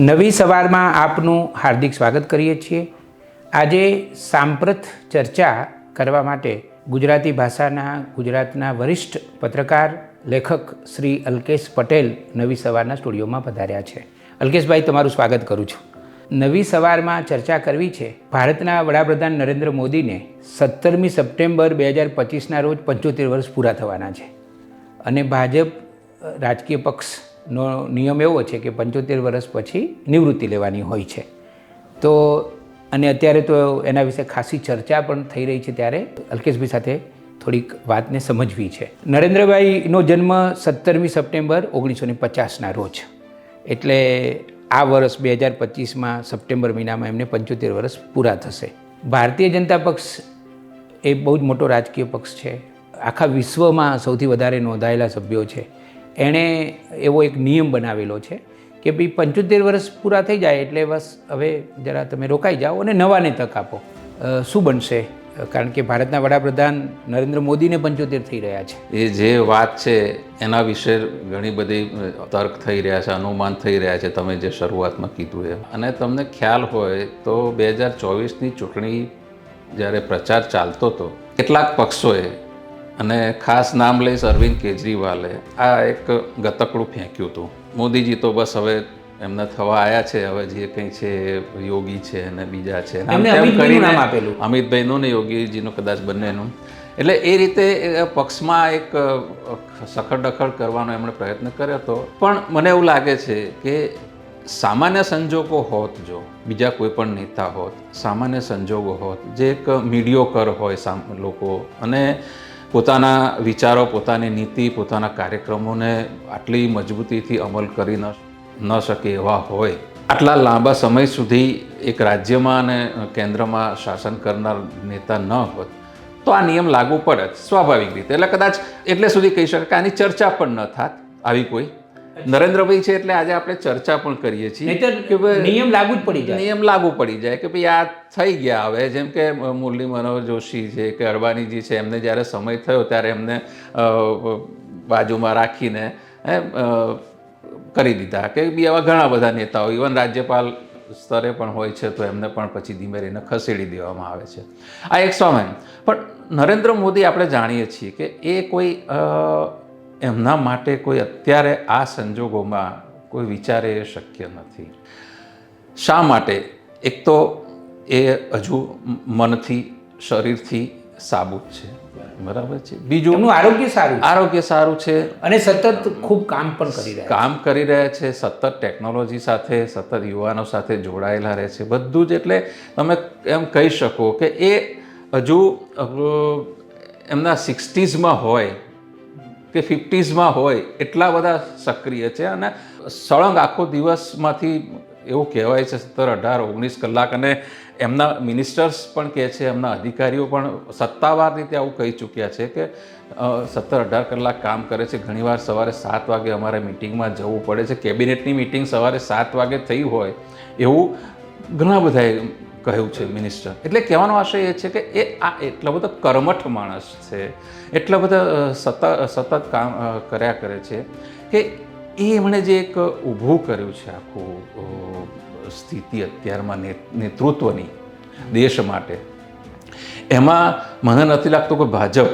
નવી સવારમાં આપનું હાર્દિક સ્વાગત કરીએ છીએ. આજે સાંપ્રત ચર્ચા કરવા માટે ગુજરાતી ભાષાના ગુજરાતના વરિષ્ઠ પત્રકાર, લેખક શ્રી અલ્કેશ પટેલ નવી સવારના સ્ટુડિયોમાં પધાર્યા છે. અલ્કેશભાઈ, તમારું સ્વાગત કરું છું. નવી સવારમાં ચર્ચા કરવી છે ભારતના વડાપ્રધાન નરેન્દ્ર મોદીને સત્તરમી સપ્ટેમ્બર બે હજાર પચીસના રોજ પંચોતેર વર્ષ પૂરા થવાના છે. અને ભાજપ રાજકીય રાજકીય પક્ષનો નિયમ એવો છે કે પંચોતેર વર્ષ પછી નિવૃત્તિ લેવાની હોય છે. તો અને અત્યારે તો એના વિશે ખાસી ચર્ચા પણ થઈ રહી છે ત્યારે અલ્કેશભાઈ સાથે થોડીક વાતને સમજવી છે. નરેન્દ્રભાઈનો જન્મ સત્તરમી સપ્ટેમ્બર ઓગણીસો ને પચાસના રોજ. એટલે આ વર્ષ બે હજાર પચીસમાં સપ્ટેમ્બર મહિનામાં એમને પંચોતેર વર્ષ પૂરા થશે. ભારતીય જનતા પક્ષ એ બહુ જ મોટો રાજકીય પક્ષ છે. આખા વિશ્વમાં સૌથી વધારે નોંધાયેલા સભ્યો છે. એણે એવો એક નિયમ બનાવેલો છે કે ભાઈ પંચોતેર વર્ષ પૂરા થઈ જાય એટલે બસ હવે જરા તમે રોકાઈ જાઓ અને નવાને તક આપો. શું બનશે? કારણ કે ભારતના વડાપ્રધાન નરેન્દ્ર મોદીને પંચોતેર થઈ રહ્યા છે. એ જે વાત છે એના વિશે ઘણી બધી તર્ક થઈ રહ્યા છે, અનુમાન થઈ રહ્યા છે, તમે જે શરૂઆતમાં કીધું એ અને તમને ખ્યાલ હોય તો બે હજાર ચોવીસની ચૂંટણી જ્યારે પ્રચાર ચાલતો હતો, કેટલાક પક્ષોએ અને ખાસ નામ લઈશ અરવિંદ કેજરીવાલે. આ એક ગતકડું ફેંક્યું હતું. મોદીજી તો બસ હવે એમને થવા આવ્યા છે હવે જે કંઈ છે યોગી છે અને બીજા છે. કરીને- આપેલું. અમિતભાઈનું ને યોગીજીનું કદાચ બંનેનું. એટલે એ રીતે પક્ષમાં એક અ, સખડખડ કરવાનો એમણે પ્રયત્ન કર્યો હતો પણ મને એવું લાગે છે કે સામાન્ય સંજોગો હોત જો બીજા કોઈ પણ નેતા હોત સામાન્ય સંજોગો હોત જે એક મીડિયોકર હોય સામ લોકો. અને પોતાના વિચારો, પોતાની નીતિ, પોતાના કાર્યક્રમોને આટલી મજબૂતીથી અમલ કરી ન શકે એવા હોય. આટલા લાંબા સમય સુધી એક રાજ્યમાં અને કેન્દ્રમાં શાસન કરનાર નેતા ન હોત, તો આ નિયમ લાગુ પડે સ્વાભાવિક રીતે. એટલે કદાચ એટલે સુધી કહી શકાય કે આની ચર્ચા પણ ન થાત. આવી કોઈ નરેન્દ્રભાઈ છે એટલે આજે આપણે ચર્ચા પણ કરીએ છીએ કે નિયમ લાગુ જ પડી જાય. નિયમ લાગુ પડી જાય કે ભાઈ આ થઈ ગયા હવે. જેમ કે મુરલી મનોહર જોશી છે કે અડવાણીજી છે એમને જ્યારે સમય થયો ત્યારે એમને બાજુમાં રાખીને કરી દીધા. કે બી આવા ઘણા બધા નેતાઓ ઇવન રાજ્યપાલ સ્તરે પણ હોય છે તો એમને પણ પછી ધીમે રહીને ખસેડી દેવામાં આવે છે. આ એક સમય પણ નરેન્દ્ર મોદી આપણે જાણીએ છીએ કે એ કોઈ એમના માટે કોઈ અત્યારે આ સંજોગોમાં કોઈ વિચારે એ શક્ય નથી. શા માટે? એક તો એ હજુ મનથી શરીરથી સાબુત છે. બરાબર છે? બીજું એમનું આરોગ્ય સારું આરોગ્ય સારું છે. અને સતત ખૂબ કામ પણ કરી રહ્યા કામ કરી રહ્યા છે સતત ટેકનોલોજી સાથે સતત યુવાનો સાથે જોડાયેલા રહે છે. બધું જ એટલે તમે એમ કહી શકો કે એ હજુ એમના સિક્સટીઝમાં હોય કે ફિફ્ટીઝમાં હોય એટલા બધા સક્રિય છે અને સળંગ આખો દિવસમાંથી એવું કહેવાય છે સત્તર, અઢાર, ઓગણીસ કલાક અને એમના મિનિસ્ટર્સ પણ કહે છે, એમના અધિકારીઓ પણ સત્તાવાર રીતે આવું કહી ચૂક્યા છે કે સત્તર, અઢાર કલાક કામ કરે છે. ઘણીવાર સવારે સાત વાગે અમારે મિટિંગમાં જવું પડે છે. કેબિનેટની મિટિંગ સવારે સાત વાગે થઈ હોય એવું ઘણા બધાએ કહ્યું છે મિનિસ્ટર એટલે કહેવાનો આશય એ છે કે એ આ એટલો બધો કર્મઠ માણસ છે. એટલા બધા સતત સતત કામ કર્યા કરે છે કે એ એમણે જે એક ઊભું કર્યું છે આખું સ્થિતિ અત્યારમાં નેતૃત્વની દેશ માટે, એમાં મને નથી લાગતું કે ભાજપ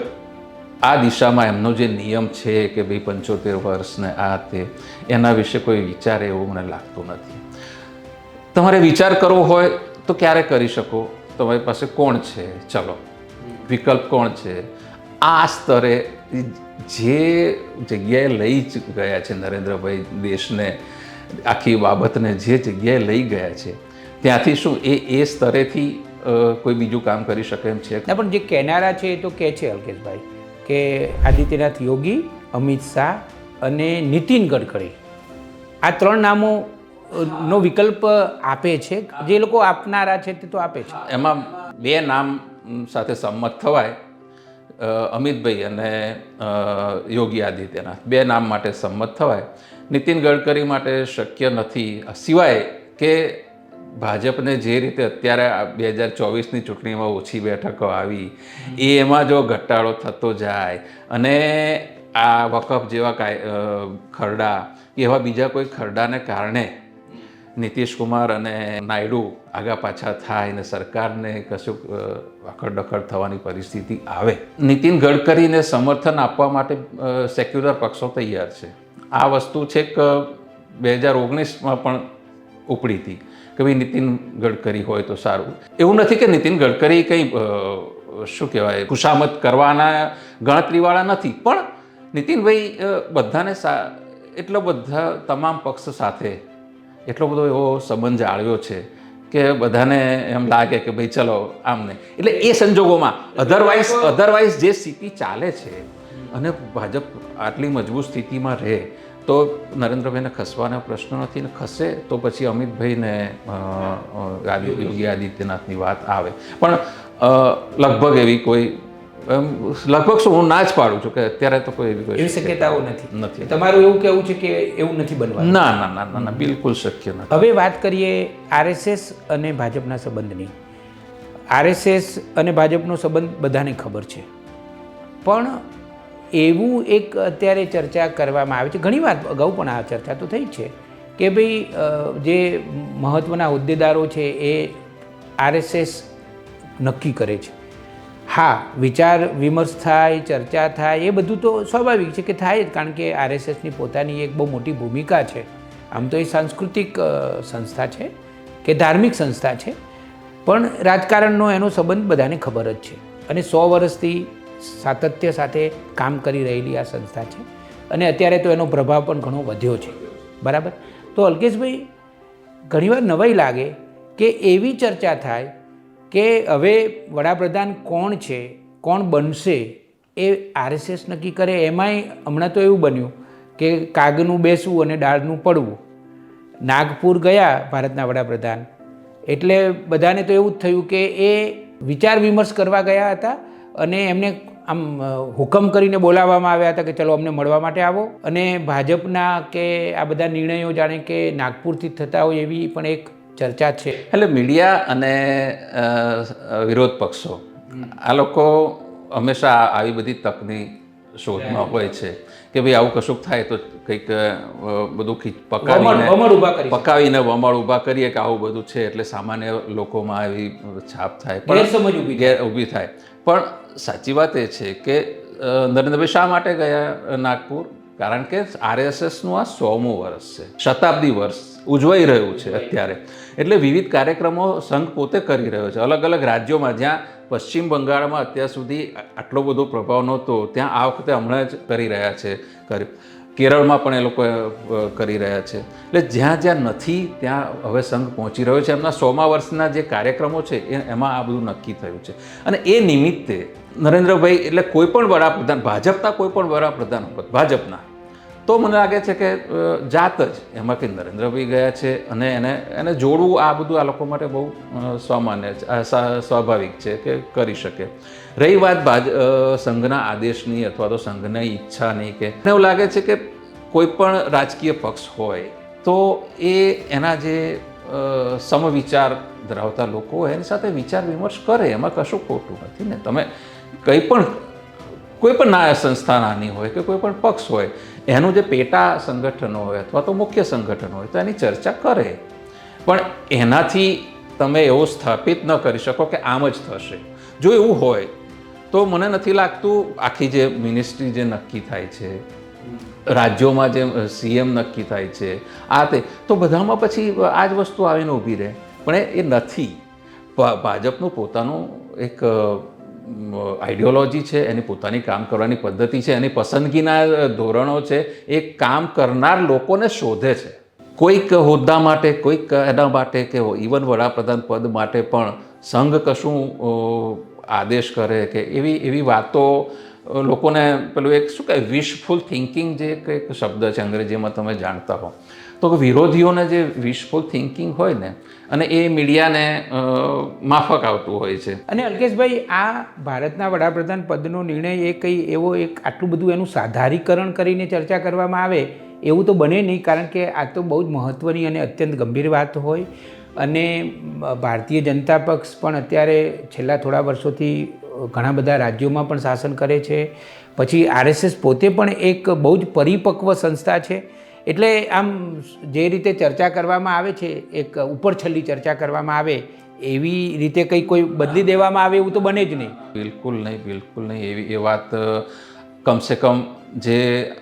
આ દિશામાં એમનો જે નિયમ છે કે ભાઈ પંચોતેર વર્ષને આ તે, એના વિશે કોઈ વિચારે એવું મને લાગતું નથી. તમારે વિચાર કરવો હોય તો ક્યારે કરી શકો? તમારી પાસે કોણ છે? ચલો. વિકલ્પ કોણ છે? આ સ્તરે જે જગ્યાએ લઈ જ ગયા છે નરેન્દ્રભાઈ દેશને આખી બાબતને જે જગ્યાએ લઈ ગયા છે ત્યાંથી શું એ એ સ્તરેથી કોઈ બીજું કામ કરી શકે એમ છે? પણ જે કહેનારા છે એ તો કહે છે અલ્કેશભાઈ કે આદિત્યનાથ યોગી અમિત શાહ અને નીતિન ગડકરી. આ ત્રણ નામો નો વિકલ્પ આપે છે. જે લોકો આપનારા છે તે તો આપે છે. એમાં બે નામ સાથે સંમત થવાય. અમિતભાઈ અને યોગી આદિત્યનાથ. બે નામ માટે સંમત થવાય. નીતિન ગડકરી માટે શક્ય નથી. સિવાય કે ભાજપને જે રીતે અત્યારે બે હજાર ચોવીસની ચૂંટણીમાં ઓછી બેઠકો આવી એમાં જો ઘટાડો થતો જાય અને આ વકફ જેવા કાય ખરડા, એવા બીજા કોઈ ખરડાને કારણે નીતિશ કુમાર અને નાયડુ આગા પાછા થાય અને સરકારને કશુંક અખડડખડ થવાની પરિસ્થિતિ આવે. નીતિન ગડકરીને સમર્થન આપવા માટે સેક્યુલર પક્ષો તૈયાર છે. આ વસ્તુ છેક બે હજાર ઓગણીસમાં પણ ઉપડી હતી કે ભાઈ નીતિન ગડકરી હોય તો સારું. એવું નથી કે નીતિન ગડકરી કંઈ શું કહેવાય, ખુશામત કરવાના ગણતરીવાળા નથી. પણ નીતિનભાઈ બધાને સા, એટલો બધા તમામ પક્ષ સાથે એટલો બધો એવો સંબંધ જાળવ્યો છે કે બધાને એમ લાગે કે ભાઈ ચલો, આમ નહીં. એટલે એ સંજોગોમાં અધરવાઇઝ અધરવાઇઝ જે સ્થિતિ ચાલે છે અને ભાજપ આટલી મજબૂત સ્થિતિમાં રહે, તો નરેન્દ્રભાઈને ખસવાના પ્રશ્ન નથી ને ખસે, તો પછી અમિતભાઈને યોગી આદિત્યનાથની વાત આવે. પણ લગભગ એવી કોઈ લગભગ શું હું ના જ પાડું છું કે અત્યારે તો કોઈ એવી શક્યતાઓ નથી. નથી. તમારું એવું કહેવું છે કે એવું નથી બનવાનું? ના ના ના ના ના બિલકુલ શક્ય નથી. હવે વાત કરીએ આરએસએસ અને ભાજપના સંબંધની. આરએસએસ અને ભાજપનો સંબંધ બધાને ખબર છે. પણ એવું એક અત્યારે ચર્ચા કરવામાં આવે છે. ઘણી વાર અગાઉ પણ આ ચર્ચા તો થઈ જ છે કે ભાઈ જે મહત્ત્વના હોદ્દેદારો છે એ આરએસએસ નક્કી કરે છે. હા, વિચાર, વિમર્શ થાય, ચર્ચા થાય, એ બધું તો સ્વાભાવિક છે કે થાય જ, કારણ કે આરએસએસની પોતાની એક બહુ મોટી ભૂમિકા છે. આમ તો એ સાંસ્કૃતિક સંસ્થા છે કે ધાર્મિક સંસ્થા છે, પણ રાજકારણનો એનો સંબંધ બધાને ખબર જ છે. અને સો વર્ષથી સાતત્ય સાથે કામ કરી રહેલી આ સંસ્થા છે અને અત્યારે તો એનો પ્રભાવ પણ ઘણો વધ્યો છે. બરાબર? તો અલ્કેશભાઈ, ઘણીવાર નવાઈ લાગે કે એવી ચર્ચા થાય કે હવે વડાપ્રધાન કોણ છે, કોણ બનશે, એ આરએસએસ નક્કી કરે. એમાંય હમણાં તો એવું બન્યું કે કાગનું બેસવું અને ડાળનું પડવું. નાગપુર ગયા ભારતના વડાપ્રધાન. એટલે બધાને તો એવું જ થયું કે એ વિચાર વિમર્શ કરવા ગયા હતા અને એમને આમ હુકમ કરીને બોલાવવામાં આવ્યા હતા કે ચલો અમને મળવા માટે આવો. અને ભાજપના કે આ બધા નિર્ણયો જાણે કે નાગપુરથી થતા હોય એવી પણ એક ચર્ચા છે. એટલે મીડિયા અને વિરોધ પક્ષો આ લોકો હંમેશા આવી બધી તકની શોધમાં હોય છે કે ભાઈ આવું કશુંક થાય તો કંઈક બધું ખીચ પકાવીને વમળ ઊભા કરી પકાવીને વમાળ ઊભા કરીએ કે આવું બધું છે એટલે સામાન્ય લોકોમાં એવી છાપ થાય. ઊભી ગેર ઊભી થાય. પણ સાચી વાત એ છે કે નરેન્દ્રભાઈ શા માટે ગયા નાગપુર? કારણ કે આરએસએસનું આ સોમું વર્ષ છે, શતાબ્દી વર્ષ ઉજવાઈ રહ્યું છે અત્યારે. એટલે વિવિધ કાર્યક્રમો સંઘ પોતે કરી રહ્યો છે. અલગ અલગ રાજ્યોમાં જ્યાં પશ્ચિમ બંગાળમાં અત્યાર સુધી આટલો બધો પ્રભાવ નહોતો, ત્યાં આ વખતે હમણાં જ કરી રહ્યા છે કર્યું. કેરળમાં પણ એ લોકો કરી રહ્યા છે. એટલે જ્યાં જ્યાં નથી, ત્યાં હવે સંઘ પહોંચી રહ્યો છે. એમના સોમા વર્ષના જે કાર્યક્રમો છે, એ, એમાં આ બધું નક્કી થયું છે. અને એ નિમિત્તે નરેન્દ્રભાઈ, એટલે કોઈ પણ વડાપ્રધાન, ભાજપના કોઈ પણ વડાપ્રધાન ભાજપના તો મને લાગે છે કે જાત જ એમાં કે નરેન્દ્રભાઈ ગયા છે અને એને એને જોડવું આ બધું આ લોકો માટે બહુ સામાન્ય સ્વાભાવિક છે કે કરી શકે. રહી વાત ભાજ સંઘના આદેશની અથવા તો સંઘની ઈચ્છાની કે એવું લાગે છે કે કોઈ પણ રાજકીય પક્ષ હોય તો એ એના જે સમવિચાર ધરાવતા લોકો એની સાથે વિચાર વિમર્શ કરે, એમાં કશું ખોટું નથી ને. તમે કંઈ પણ, કોઈ પણ ના સંસ્થા નાની હોય કે કોઈ પણ પક્ષ હોય એનું જે પેટા સંગઠનો હોય અથવા તો મુખ્ય સંગઠન હોય તો એની ચર્ચા કરે. પણ એનાથી તમે એવું સ્થાપિત ન કરી શકો કે આમ જ થશે. જો એવું હોય, તો મને નથી લાગતું આખી જે મિનિસ્ટ્રી જે નક્કી થાય છે, રાજ્યોમાં જે સીએમ નક્કી થાય છે, આ તે, તો બધામાં પછી આ જ વસ્તુ આવીને ઊભી રહે. પણ એ નથી. ભાજપનું પોતાનું એક આઈડિયોલોજી છે, એની પોતાની કામ કરવાની પદ્ધતિ છે, એની પસંદગીના ધોરણો છે, એ કામ કરનાર લોકોને શોધે છે. કોઈક હોદ્દા માટે, કોઈક એના માટે કે ઇવન વડાપ્રધાન પદ માટે પણ સંઘ કશું આદેશ કરે કે એવી એવી વાતો લોકોને પેલું એક શું કહે વિશફુલ થિંકિંગ જે કંઈક શબ્દ છે અંગ્રેજીમાં તમે જાણતા હો. તો વિરોધીઓને જે વિશફુલ થિંકિંગ હોય ને અને એ મીડિયાને માફક આવતું હોય છે. અને અલ્કેશભાઈ, આ ભારતના વડાપ્રધાન પદનો નિર્ણય એ કંઈ એવો એક આટલું બધું એનું સાધારીકરણ કરીને ચર્ચા કરવામાં આવે, એવું તો બને નહીં, કારણ કે આ તો બહુ જ મહત્ત્વની અને અત્યંત ગંભીર વાત હોય. અને ભારતીય જનતા પક્ષ પણ અત્યારે છેલ્લા થોડા વર્ષોથી ઘણા બધા રાજ્યોમાં પણ શાસન કરે છે. પછી આરએસએસ પોતે પણ એક બહુ જ પરિપક્વ સંસ્થા છે. એટલે આમ જે રીતે ચર્ચા કરવામાં આવે છે, એક ઉપર છલ્લી ચર્ચા કરવામાં આવે, એવી રીતે કંઈ કોઈ બદલી દેવામાં આવે એવું તો બને જ નહીં. બિલકુલ નહીં બિલકુલ નહીં. એવી, એ વાત કમસે કમ જે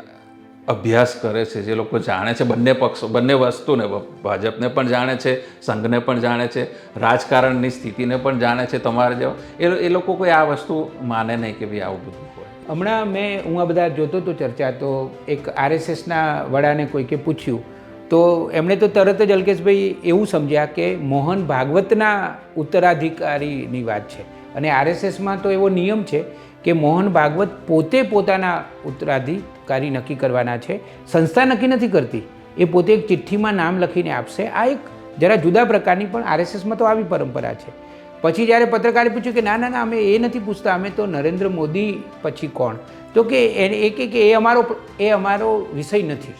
અભ્યાસ કરે છે, જે લોકો જાણે છે, બંને પક્ષો, બંને વસ્તુને ભાજપને પણ જાણે છે, સંઘને પણ જાણે છે, રાજકારણની સ્થિતિને પણ જાણે છે, તમારે જેવા. એ લોકો કોઈ આ વસ્તુ માને નહીં કે ભાઈ આવું બધું હમણાં મેં, હું આ બધા જોતો હતો ચર્ચા, તો એક આરએસએસના વડાને કોઈકે પૂછ્યું. તો એમણે તો તરત જ અલ્કેશભાઈ એવું સમજ્યા કે મોહન ભાગવતના ઉત્તરાધિકારીની વાત છે. અને આરએસએસમાં તો એવો નિયમ છે કે મોહન ભાગવત પોતે પોતાના ઉત્તરાધિકારી નક્કી કરવાના છે. સંસ્થા નક્કી નથી કરતી. એ પોતે એક ચિઠ્ઠીમાં નામ લખીને આપશે. આ એક જરા જુદા પ્રકારની પણ આરએસએસમાં તો આવી પરંપરા છે. પછી જ્યારે પત્રકારે પૂછ્યું કે, ના ના ના, અમે એ નથી પૂછતા, અમે તો નરેન્દ્ર મોદી પછી કોણ? તો કે એ કે એ અમારો એ અમારો વિષય નથી.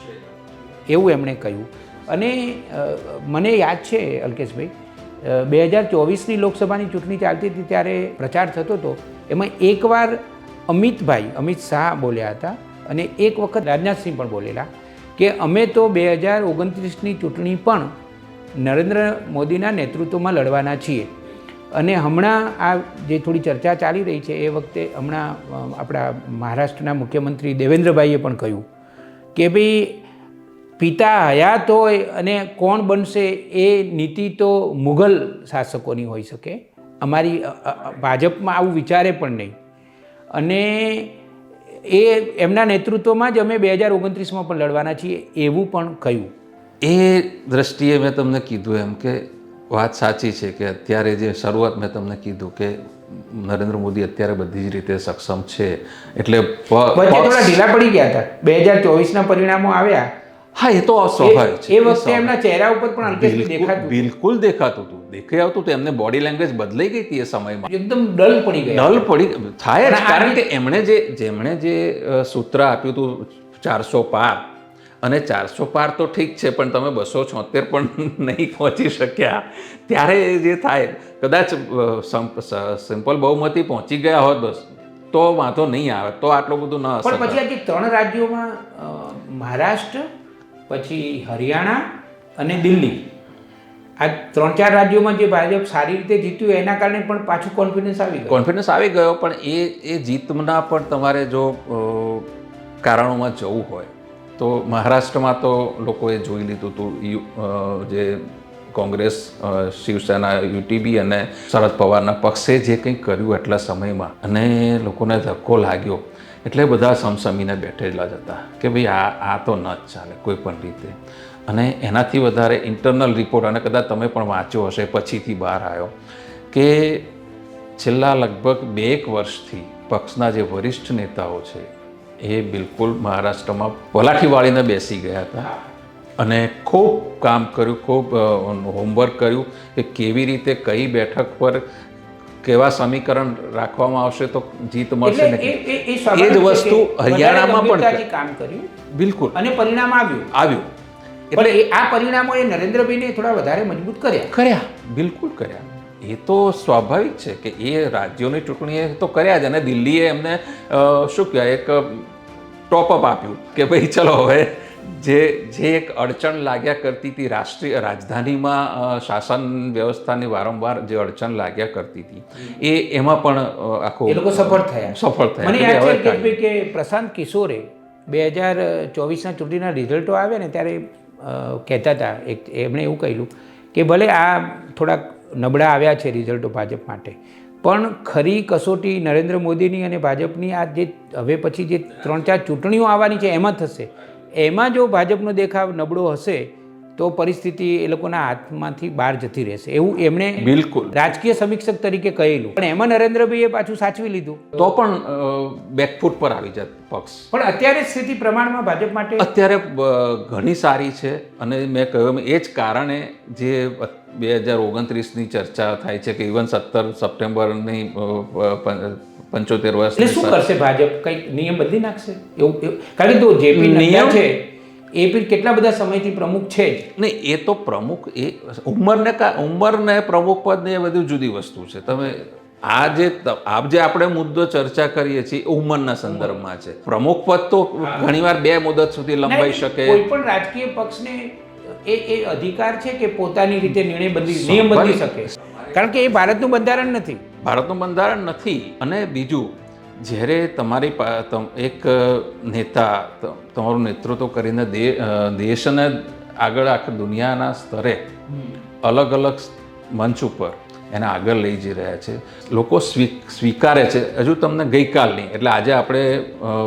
એવું એમણે કહ્યું. અને મને યાદ છે, અલ્કેશભાઈ બે હજાર ચોવીસની લોકસભાની ચૂંટણી ચાલતી હતી ત્યારે પ્રચાર થતો હતો. એમાં એકવાર અમિતભાઈ, અમિત શાહ બોલ્યા હતા અને એક વખત રાજનાથસિંહ પણ બોલેલા કે, અમે તો બે હજાર ઓગણત્રીસની ચૂંટણી પણ નરેન્દ્ર મોદીના નેતૃત્વમાં લડવાના છીએ. અને હમણાં આ જે થોડી ચર્ચા ચાલી રહી છે, એ વખતે હમણાં આપણા મહારાષ્ટ્રના મુખ્યમંત્રી દેવેન્દ્રભાઈએ પણ કહ્યું કે ભાઈ, પિતા હયાત હોય અને કોણ બનશે એ નીતિ તો મુઘલ શાસકોની હોઈ શકે. અમારી ભાજપમાં આવું વિચારે પણ નહીં. અને એ, એમના નેતૃત્વમાં જ અમે બે હજાર ઓગણત્રીસમાં પણ લડવાના છીએ એવું પણ કહ્યું. એ દ્રષ્ટિએ મેં તમને કીધું એમ કે વાત સાચી છે કે અત્યારે જે શરૂઆત મેં તમને કીધું કે નરેન્દ્ર મોદી અત્યારે બધી જ રીતે સક્ષમ છે. એટલે વચ્ચે થોડા ઢીલા પડી ગયા હતા. બે હજાર ચોવીસના પરિણામો આવ્યા. હા એ તો સ્વાભાવિક છે. એ વખતે એમના ચહેરા ઉપર પણ બિલકુલ દેખાતું. બિલકુલ દેખાતું હતું. દેખાઈ આવતું હતું. એમને બોડી લેંગ્વેજ બદલાઈ ગઈ હતી એ સમયમાં. એકદમ ડલ પડી ગઈ ડલ પડી થાય કારણ કે એમણે જે જેમણે જે સૂત્ર આપ્યું હતું ચારસો પાર અને ચારસો પાર તો ઠીક છે પણ તમે બસો છોતેર પણ નહીં પહોંચી શક્યા. ત્યારે જે થાય કદાચ સિમ્પલ બહુમતી પહોંચી ગયા હોત બસ તો વાંધો નહીં આવે તો આટલું બધું ન પણ પછી આજે ત્રણ રાજ્યોમાં મહારાષ્ટ્ર પછી હરિયાણા અને દિલ્હી આ ત્રણ ચાર રાજ્યોમાં જે ભાજપ સારી રીતે જીત્યું એના કારણે પણ પાછું કોન્ફિડન્સ આવી ગયો. કોન્ફિડન્સ આવી ગયો પણ એ એ જીતના પણ તમારે જો કારણોમાં જવું હોય તો મહારાષ્ટ્રમાં તો લોકોએ જોઈ લીધું હતું જે કોંગ્રેસ શિવસેના યુટીબી અને શરદ પવારના પક્ષે જે કંઈક કર્યું એટલા સમયમાં અને લોકોને ધક્કો લાગ્યો. એટલે બધા સમસમીને બેઠેલા જ હતા કે ભાઈ આ આ તો ન જ ચાલે કોઈ પણ રીતે. અને એનાથી વધારે ઇન્ટરનલ રિપોર્ટ અને કદાચ તમે પણ વાંચ્યો હશે પછીથી બહાર આવ્યો કે છેલ્લા લગભગ બે એક વર્ષથી પક્ષના જે વરિષ્ઠ નેતાઓ છે એ બિલકુલ મહારાષ્ટ્રમાં પલાઠી વાળીને બેસી ગયા હતા. અને ખૂબ કામ કર્યું ખૂબ હોમવર્ક કર્યું કે કેવી રીતે કઈ બેઠક પર કેવા સમીકરણ રાખવામાં આવશે તો જીત મળશે ને એ જ વસ્તુ હરિયાણામાં પણ કામ કર્યું બિલકુલ. અને પરિણામ આવ્યું. આવ્યું. એટલે આ પરિણામો એ નરેન્દ્રભાઈને થોડા વધારે મજબૂત કર્યા. કર્યા બિલકુલ કર્યા. એ તો સ્વાભાવિક છે કે એ રાજ્યોની ચૂંટણીએ તો કર્યા જ અને દિલ્હીએ એમને શું કહેવાય એક ટોપઅપ આપ્યું કે ભાઈ ચલો હવે જે જે એક અડચણ લાગ્યા કરતી હતી રાષ્ટ્રીય રાજધાનીમાં શાસન વ્યવસ્થાની વારંવાર જે અડચણ લાગ્યા કરતી હતી એ એમાં પણ આખો એ લોકો સફળ થયા. સફળ થયા. મને યાદ છે કે પ્રશાંત કિશોરે બે હજાર ચોવીસના ચૂંટણીના રિઝલ્ટો આવ્યા ને ત્યારે કહેતા હતા એક એમણે એવું કહ્યું કે ભલે આ થોડાક નબળા આવ્યા છે રિઝલ્ટો ભાજપ માટે. પણ ખરી કસોટી નરેન્દ્ર મોદીની અને ભાજપની આ જે હવે પછી જે ત્રણ ચાર ચૂંટણીઓ આવવાની છે એમાં થશે. એમાં જો ભાજપનો દેખાવ નબળો હશે તો પરિસ્થિતિ એ લોકોના હાથમાંથી બહાર જતી રહેશે. એવું એમણે બિલકુલ. રાજકીય સમીક્ષક તરીકે કહેલું. પણ એમાં નરેન્દ્રભાઈએ પાછું સાચવી લીધું. તો પણ બેકફૂટ પર આવી જાત પક્ષ. પણ અત્યારે સ્થિતિ પ્રમાણમાં ભાજપ માટે અત્યારે ઘણી સારી છે. અને મેં કહ્યું એ જ કારણે જે બે હજાર ઓગણત્રીસની ચર્ચા થાય છે કે ઇવન સત્તર સપ્ટેમ્બરની પંચોતેર વર્ષ એટલે શું કરશે ભાજપ? કંઈક નિયમ બદલી નાખશે? એવું કારણ કે તો જેપી નિયમ- છે એ પણ કેટલા બધા સમયથી પ્રમુખ છે જ. નહીં એ તો પ્રમુખ એ ઉંમરને કા ઉંમરને પ્રમુખ પદ ને એ બધું જુદી વસ્તુ છે. તમે આ જે આપ જે આપણે મુદ્દો ચર્ચા કરીએ છીએ ઉંમરના સંદર્ભમાં છે. પ્રમુખ પદ તો ઘણીવાર બે મુદત સુધી લંબાઈ શકે. કોઈ પણ રાજકીય પક્ષને એ એ અધિકાર છે કે પોતાની રીતે નિર્ણય બદલી નિયમ બદલી શકે? કારણ કે એ ભારતનું બંધારણ નથી. ભારતનું બંધારણ નથી. અને બીજું જ્યારે તમારી એક નેતા તમારું નેતૃત્વ કરીને દેશને આગળ આખી દુનિયાના સ્તરે અલગ અલગ મંચ ઉપર એને આગળ લઈ જઈ રહ્યા છે. લોકો સ્વી સ્વીકારે છે. હજુ તમને ગઈકાલની એટલે આજે આપણે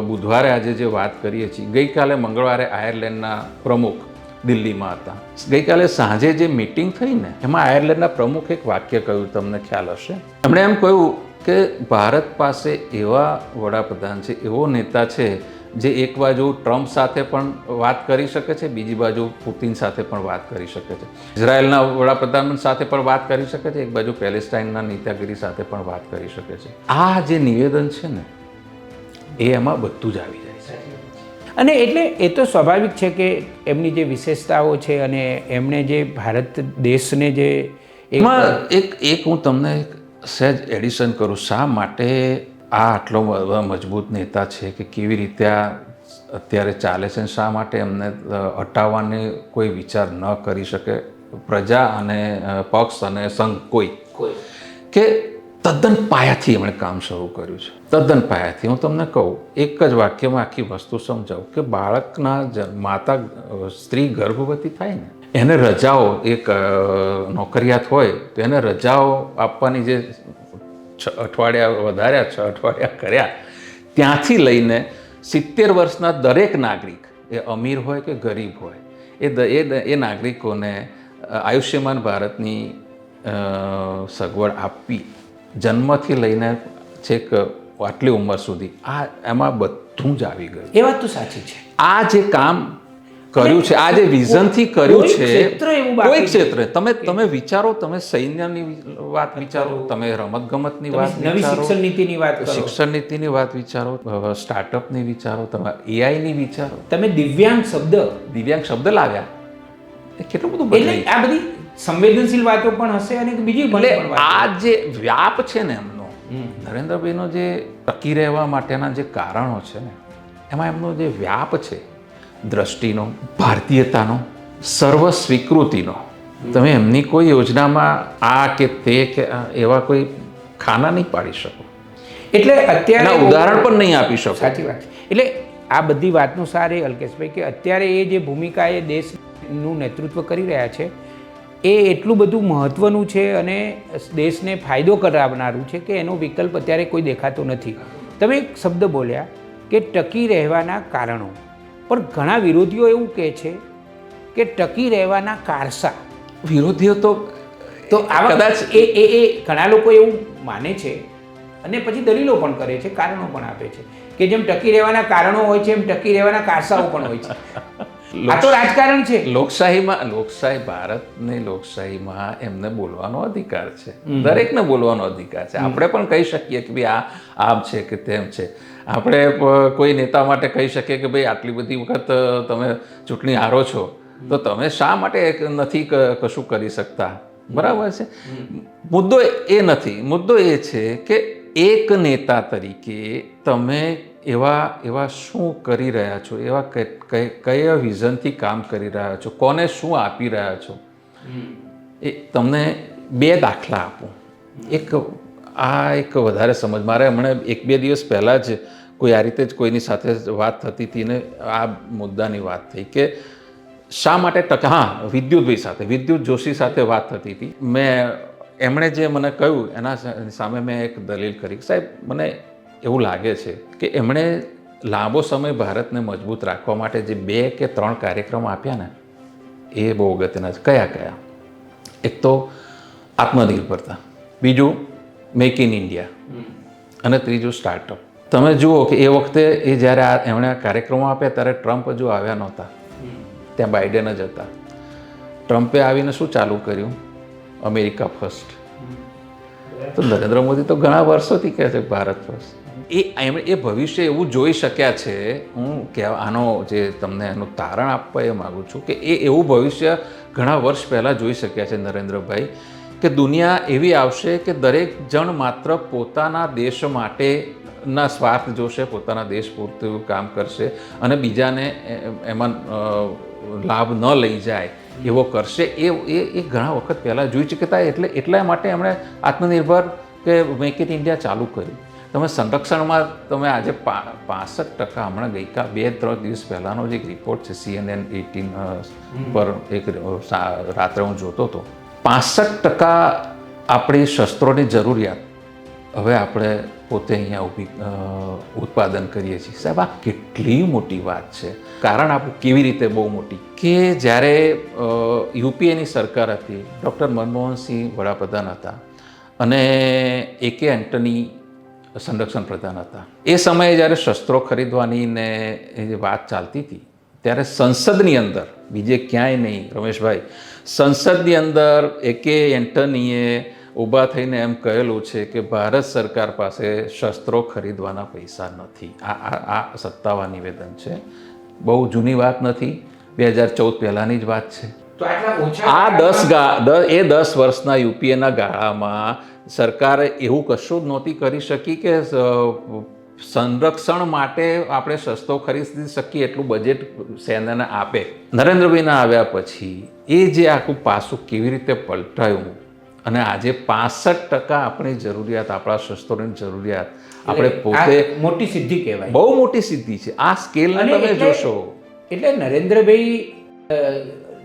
બુધવારે આજે જે વાત કરીએ છીએ ગઈકાલે મંગળવારે આયર્લેન્ડના પ્રમુખ દિલ્હીમાં હતા. ગઈકાલે સાંજે જે મિટિંગ થઈ ને, એમાં આયર્લેન્ડના પ્રમુખ એક વાક્ય કહ્યું, તમને ખ્યાલ હશે. એમણે એમ કહ્યું કે ભારત પાસે એવા વડાપ્રધાન છે, એવો નેતા છે, જે એક બાજુ ટ્રમ્પ સાથે પણ વાત કરી શકે છે, બીજી બાજુ પુતિન સાથે પણ વાત કરી શકે છે. ઇઝરાયલના વડાપ્રધાન સાથે પણ વાત કરી શકે છે, એક બાજુ પેલેસ્ટાઇનના નેતાગીરી સાથે પણ વાત કરી શકે છે. આ જે નિવેદન છે ને, એ એમાં બધું જ આવી અને એટલે એ તો સ્વાભાવિક છે કે એમની જે વિશેષતાઓ છે અને એમણે જે ભારત દેશને જે એક એમાં એક એક હું તમને સહેજ એડિશન કરું શા માટે આ આટલો મજબૂત નેતા છે કે કેવી રીતે આ અત્યારે ચાલે છે અને શા માટે એમને હટાવવાને કોઈ વિચાર ન કરી શકે પ્રજા અને પક્ષ અને સંઘ કોઈ. કે તદ્દન પાયાથી એમણે કામ શરૂ કર્યું છે. તદ્દન પાયાથી. હું તમને કહું, એક જ વાક્યમાં આખી વસ્તુ સમજાવું કે બાળકના માતા સ્ત્રી ગર્ભવતી થાય ને, એને રજાઓ, એક નોકરિયાત હોય, તો એને રજાઓ આપવાની જે છ, અઠવાડિયા વધાર્યા, છ અઠવાડિયા કર્યા, ત્યાંથી લઈને સિત્તેર વર્ષના દરેક નાગરિક, એ અમીર હોય કે ગરીબ હોય, એ એ નાગરિકોને આયુષ્યમાન ભારતની સગવડ આપવી જન્મથી લઈને છેક આટલી ઉંમર સુધી આ એમાં બધું જ આવી ગયું. એ વાત તો સાચી છે. આ જે કામ કર્યું છે આ જે વિઝનથી કર્યું છે કોઈ ક્ષેત્ર તમે તમે વિચારો તમે સૈન્યની વાત વિચારો તમે રમત ગમતની વાત નવી વિચારો શિક્ષણ નીતિની વાત શિક્ષણ શિક્ષણ નીતિની વાત વિચારો સ્ટાર્ટઅપ સ્ટાર્ટઅપની વિચારો તમે એઆઈની વિચારો. તમે દિવ્યાંગ શબ્દ દિવ્યાંગ શબ્દ લાવ્યા. કેટલું બધું એટલે આ બધી સંવેદનશીલ વાતો પણ હશે અને બીજી ભલે એટલે આ જે વ્યાપ છે ને એમનો નરેન્દ્રભાઈનો જે ટકી રહેવા માટેના જે કારણો છે ને એમાં એમનો જે વ્યાપ છે દ્રષ્ટિનો ભારતીયતાનો સર્વ સ્વીકૃતિનો તમે એમની કોઈ યોજનામાં આ કે તે કે એવા કોઈ ખાના નહીં પાડી શકો. એટલે અત્યારે ઉદાહરણ પણ નહીં આપી શકો. સાચી વાત. એટલે આ બધી વાતનું સાર એ અલ્કેશભાઈ કે અત્યારે એ જે ભૂમિકા એ દેશનું નેતૃત્વ કરી રહ્યા છે એ એટલું બધું મહત્ત્વનું છે અને દેશને ફાયદો કરાવનારું છે કે એનો વિકલ્પ અત્યારે કોઈ દેખાતો નથી. તમે એક શબ્દ બોલ્યા કે ટકી રહેવાના કારણો. પણ ઘણા વિરોધીઓ એવું કહે છે કે ટકી રહેવાના કારસા. વિરોધીઓ તો તો આવા કદાચ એ એ એ ઘણા લોકો એવું માને છે અને પછી દલીલો પણ કરે છે કારણો પણ આપે છે કે જેમ ટકી રહેવાના કારણો હોય છે એમ ટકી રહેવાના કારસાઓ પણ હોય છે. આ તો રાજકારણ છે. લોકશાહીમાં લોકશાહી ભારતની લોકશાહીમાં એમને બોલવાનો અધિકાર છે. દરેકને બોલવાનો અધિકાર છે. આપણે પણ કહી શકીએ કે ભાઈ આ આમ છે કે તેમ છે. આપણે કોઈ નેતા માટે કહી શકીએ કે ભાઈ આટલી બધી વખત તમે ચૂંટણી હારો છો તો તમે શા માટે નથી કશું કરી શકતા? બરાબર છે? મુદ્દો એ નથી. મુદ્દો એ છે કે એક નેતા તરીકે તમે એવા એવા શું કરી રહ્યા છો? એવા કયા વિઝનથી કામ કરી રહ્યા છો? કોને શું આપી રહ્યા છો? એ તમને બે દાખલા આપું. એક આ એક વધારે સમજ. મારે હમણાં એક બે દિવસ પહેલાં જ કોઈ આ રીતે જ કોઈની સાથે વાત થતી હતી ને આ મુદ્દાની વાત થઈ કે શા માટે ટકા? હા વિદ્યુતભાઈ સાથે વિદ્યુત જોશી સાથે વાત થતી હતી. મેં એમણે જે મને કહ્યું એના સામે મેં એક દલીલ કરી. સાહેબ મને એવું લાગે છે કે એમણે લાંબો સમય ભારતને મજબૂત રાખવા માટે જે બે કે ત્રણ કાર્યક્રમો આપ્યા ને એ બહુ અગત્યના છે. કયા કયા? એક તો આત્મનિર્ભરતા બીજું મેક ઇન ઇન્ડિયા અને ત્રીજું સ્ટાર્ટઅપ. તમે જુઓ કે એ વખતે એ જ્યારે આ એમણે આ કાર્યક્રમો આપ્યા ત્યારે ટ્રમ્પ હજુ આવ્યા નહોતા ત્યાં બાઇડેન જ હતા. ટ્રમ્પે આવીને શું ચાલુ કર્યું? America first. તો નરેન્દ્ર મોદી તો ઘણા વર્ષોથી કહે છે ભારત ફર્સ્ટ. એ એમણે એ ભવિષ્ય એવું જોઈ શક્યા છે. હું કહેવા આનો જે તમને એનું તારણ આપવા એ માગું છું કે એ એવું ભવિષ્ય ઘણા વર્ષ પહેલાં જોઈ શક્યા છે નરેન્દ્રભાઈ, કે દુનિયા એવી આવશે કે દરેક જણ માત્ર પોતાના દેશ માટે ના સ્વાર્થ જોશે, પોતાના દેશ પૂરતું કામ કરશે અને બીજાને એમાં લાભ ન લઈ જાય એવો કરશે. એ એ ઘણા વખત પહેલાં જોઈ ચૂક્યા હતા. એટલે એટલા માટે એમણે આત્મનિર્ભર કે મેક ઇન ઇન્ડિયા ચાલુ કર્યું. તમે સંરક્ષણમાં તમે આજે પા પાસઠ ટકા હમણાં ગઈકા બે ત્રણ દિવસ પહેલાંનો જે એક રિપોર્ટ છે સીએનએન એટીન પર એક રાત્રે હું જોતો હતો. પાસઠ ટકા આપણી શસ્ત્રોની જરૂરિયાત. હવે આપણે પોતે અહીંયા ઊભી ઉત્પાદન કરીએ છીએ. સાહેબ આ કેટલી મોટી વાત છે. કારણ આપણું કેવી રીતે બહુ મોટી? કે જ્યારે યુપીએની સરકાર હતી ડૉક્ટર મનમોહનસિંહ વડાપ્રધાન હતા અને એકે એન્ટની સંરક્ષણ પ્રધાન હતા. એ સમયે જ્યારે શસ્ત્રો ખરીદવાની ને જે વાત ચાલતી હતી, ત્યારે સંસદની અંદર, બીજે ક્યાંય નહીં, રમેશભાઈ, સંસદની અંદર એકે એન્ટનીએ ઊભા થઈને એમ કહેલું છે કે ભારત સરકાર પાસે શસ્ત્રો ખરીદવાના પૈસા નથી. આ આ સત્તાવાર નિવેદન છે. બહુ જૂની વાત નથી. બે હજાર ચૌદ પહેલાંની જ વાત છે. આ દસ ગા એ દસ વર્ષના યુપીએના ગાળામાં સરકારે એવું કશું જ નહોતી કરી શકી કે સંરક્ષણ માટે આપણે સસ્તો ખરીદી શકીએ એટલું બજેટ સેનાને આપે. નરેન્દ્રભાઈના આવ્યા પછી એ જે આખું પાસું કેવી રીતે પલટાયું અને આજે પાસઠ ટકા આપણી જરૂરિયાત આપણા શસ્ત્રોની જરૂરિયાત આપણે પોતે મોટી સિદ્ધિ કહેવાય. બહુ મોટી સિદ્ધિ છે. આ સ્કેલ તમે જોશો. એટલે નરેન્દ્રભાઈ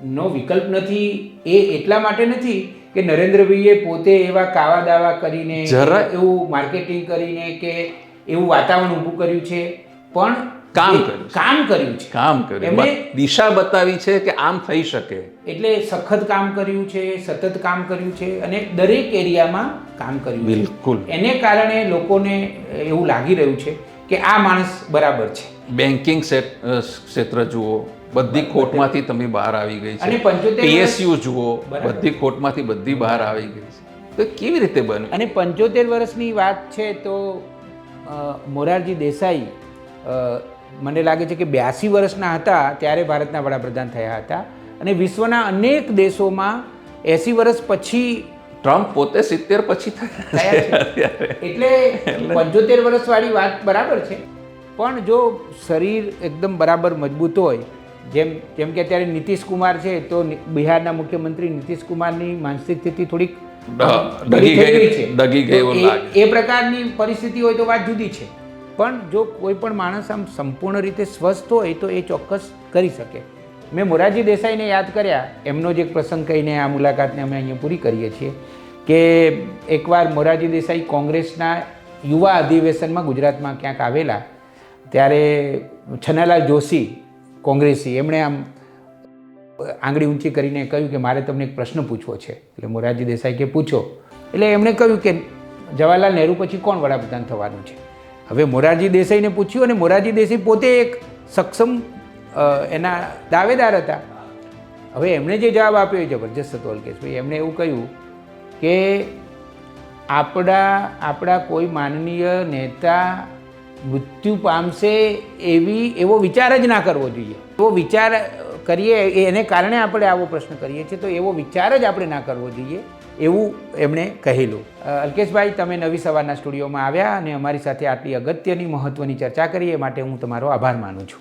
નો વિકલ્પ નથી એ એટલા માટે નથી કે નરેન્દ્રભાઈએ પોતે એવા કાવા દાવા કરીને જરા- એવું માર્કેટિંગ કરીને કે એવું વાતાવરણ ઊભું કર્યું છે પણ કામ કર્યું કામ કર્યું છે. કામ કર્યું એમણે- દિશા બતાવી છે કે આમ થઈ શકે. એટલે સખત કામ કર્યું છે સતત કામ કર્યું છે અને દરેક એરિયામાં કામ કર્યું બિલકુલ. એને કારણે લોકોને એવું લાગી રહ્યું છે કે આ માણસ બરાબર છે. બેન્કિંગ ક્ષેત્ર જુઓ બધી ખોટમાંથી તમે બહાર આવી ગઈ છે. 75 પીએસયુ જુઓ બધી ખોટમાંથી બધી બહાર આવી ગઈ છે. તો કેવી રીતે બન્યું? અને પંચોતેર વર્ષની વાત છે તો મોરારજી દેસાઈ મને લાગે છે કે બ્યાસી વર્ષના હતા ત્યારે ભારતના વડાપ્રધાન થયા હતા. અને વિશ્વના અનેક દેશોમાં એસી વર્ષ પછી ટ્રમ્પ પોતે સિત્તેર પછી થયા એટલે પંચોતેર વર્ષવાળી વાત બરાબર છે. પણ જો શરીર એકદમ બરાબર મજબૂત હોય જેમ જેમ કે અત્યારે નીતિશ કુમાર છે તો બિહારના મુખ્યમંત્રી નીતિશ કુમારની માનસિક સ્થિતિ થોડીક એ પ્રકારની પરિસ્થિતિ હોય તો વાત જુદી છે. પણ જો કોઈ પણ માણસ આમ સંપૂર્ણ રીતે સ્વસ્થ હોય તો એ ચોક્કસ કરી શકે. મેં મોરારજી દેસાઈને યાદ કર્યા એમનો જ એક પ્રસંગ કહીને આ મુલાકાતને અમે અહીંયા પૂરી કરીએ છીએ કે એકવાર મોરારજી દેસાઈ કોંગ્રેસના યુવા અધિવેશનમાં ગુજરાતમાં ક્યાંક આવેલા ત્યારે છનાલાલ જોશી કોંગ્રેસી. એમણે આમ આંગળી ઊંચી કરીને કહ્યું કે મારે તમને એક પ્રશ્ન પૂછવો છે. એટલે મોરારજી દેસાઈ કે પૂછો એટલે એમણે કહ્યું કે જવાહરલાલ નહેરુ પછી કોણ વડાપ્રધાન થવાનું છે? હવે મોરારજી દેસાઈને પૂછ્યું અને મોરારજી દેસાઈ પોતે એક સક્ષમ એના દાવેદાર હતા. હવે એમણે જે જવાબ આપ્યો એ જબરજસ્ત હતો અલ્કેશભાઈ એમણે એવું કહ્યું કે આપણા આપણા કોઈ માનનીય નેતા મૃત્યુ પામશે એવી, એવો વિચાર જ ના કરવો જોઈએ. એવો વિચાર કરીએ, એને કારણે આપણે આવો પ્રશ્ન કરીએ છીએ, તો એવો વિચાર જ આપણે ના કરવો જોઈએ, એવું એમણે કહેલું. અલ્કેશભાઈ, તમે નવી સવારના સ્ટુડિયોમાં આવ્યા અને અમારી સાથે આટલી અગત્યની મહત્ત્વની ચર્ચા કરી, એ માટે હું તમારો આભાર માનું છું.